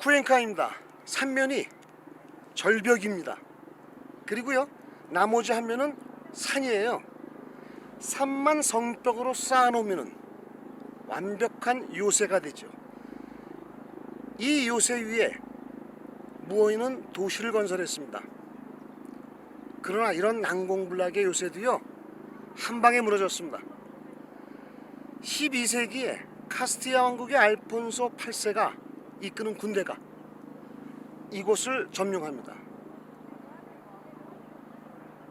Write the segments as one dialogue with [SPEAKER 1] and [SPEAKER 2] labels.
[SPEAKER 1] 쿠엔카입니다. 삼면이 절벽입니다. 그리고요 나머지 한 면은 산이에요. 산만 성벽으로 쌓아놓으면 완벽한 요새가 되죠. 이 요새 위에 무어인은 도시를 건설했습니다. 그러나 이런 난공불락의 요새도요 한 방에 무너졌습니다. 12세기에 카스티아 왕국의 알폰소 8세가 이끄는 군대가 이곳을 점령합니다.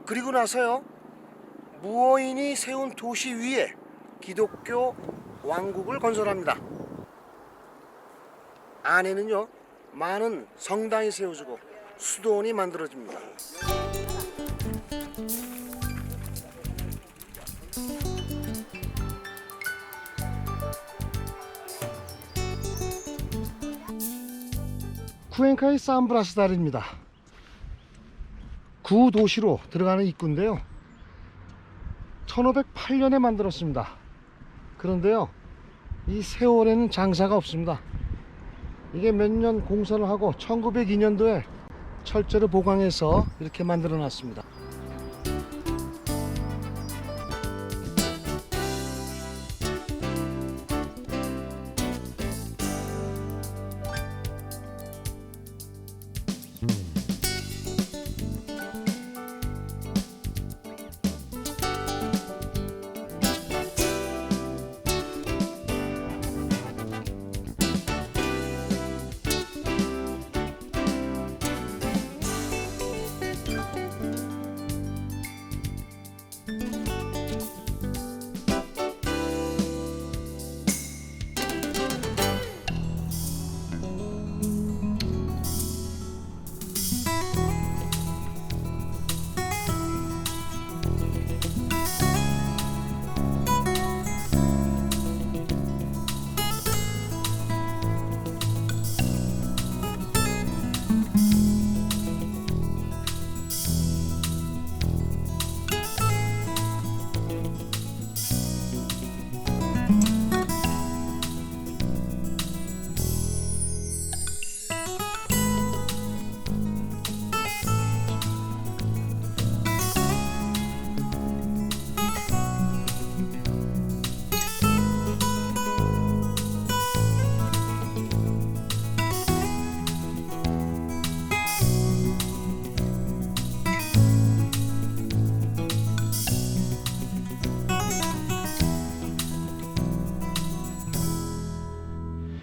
[SPEAKER 1] 그리고 나서요 무어인이 세운 도시 위에 기독교 왕국을 건설합니다. 안에는요 많은 성당이 세워지고 수도원이 만들어집니다. 쿠엔카의 산브라스달입니다. 구도시로 들어가는 입구인데요. 1508년에 만들었습니다. 그런데요, 이 세월에는 장사가 없습니다. 이게 몇 년 공사를 하고 1902년도에 철저로 보강해서 이렇게 만들어 놨습니다.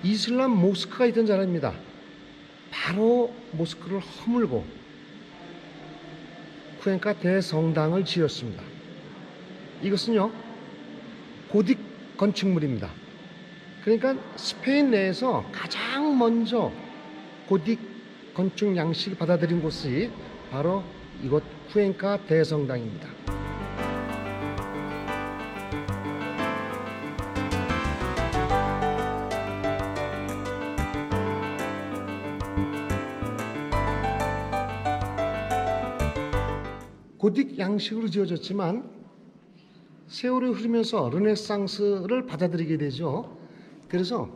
[SPEAKER 1] 이슬람 모스크가 있던 자리입니다. 바로 모스크를 허물고 쿠엔카 대성당을 지었습니다. 이것은요 고딕 건축물입니다. 그러니까 스페인 내에서 가장 먼저 고딕 건축 양식을 받아들인 곳이 바로 이곳 쿠엔카 대성당입니다. 고딕 양식으로 지어졌지만 세월이 흐르면서 르네상스를 받아들이게 되죠. 그래서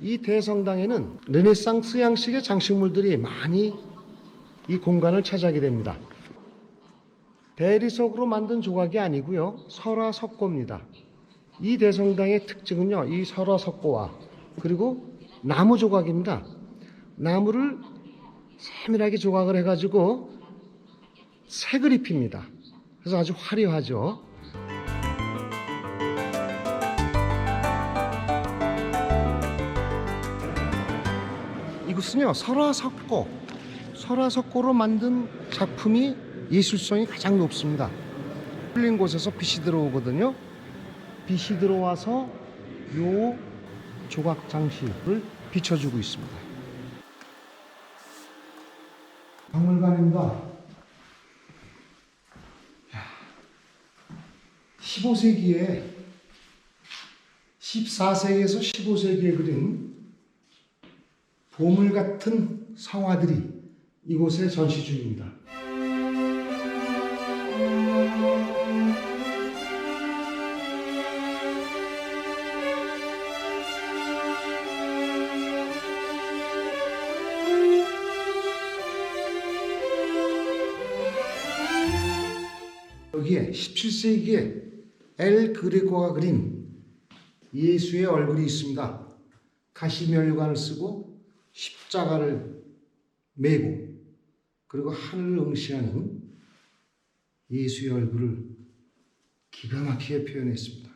[SPEAKER 1] 이 대성당에는 르네상스 양식의 장식물들이 많이 이 공간을 차지하게 됩니다. 대리석으로 만든 조각이 아니고요. 설화석고입니다. 이 대성당의 특징은요. 이 설화석고와 그리고 나무 조각입니다. 나무를 세밀하게 조각을 해가지고 색을 입힙니다. 그래서 아주 화려하죠. 이곳은요 설화석고 설화석고로 만든 작품이 예술성이 가장 높습니다. 뚫린 곳에서 빛이 들어오거든요. 빛이 들어와서 요 조각 장식을 비춰주고 있습니다. 박물관입니다. 15세기에 14세기에서 15세기에 그린 보물 같은 성화들이 이곳에 전시 중입니다. 여기에 17세기에 엘 그레고가 그린 예수의 얼굴이 있습니다. 가시면류관을 쓰고 십자가를 메고 그리고 하늘을 응시하는 예수의 얼굴을 기가 막히게 표현했습니다.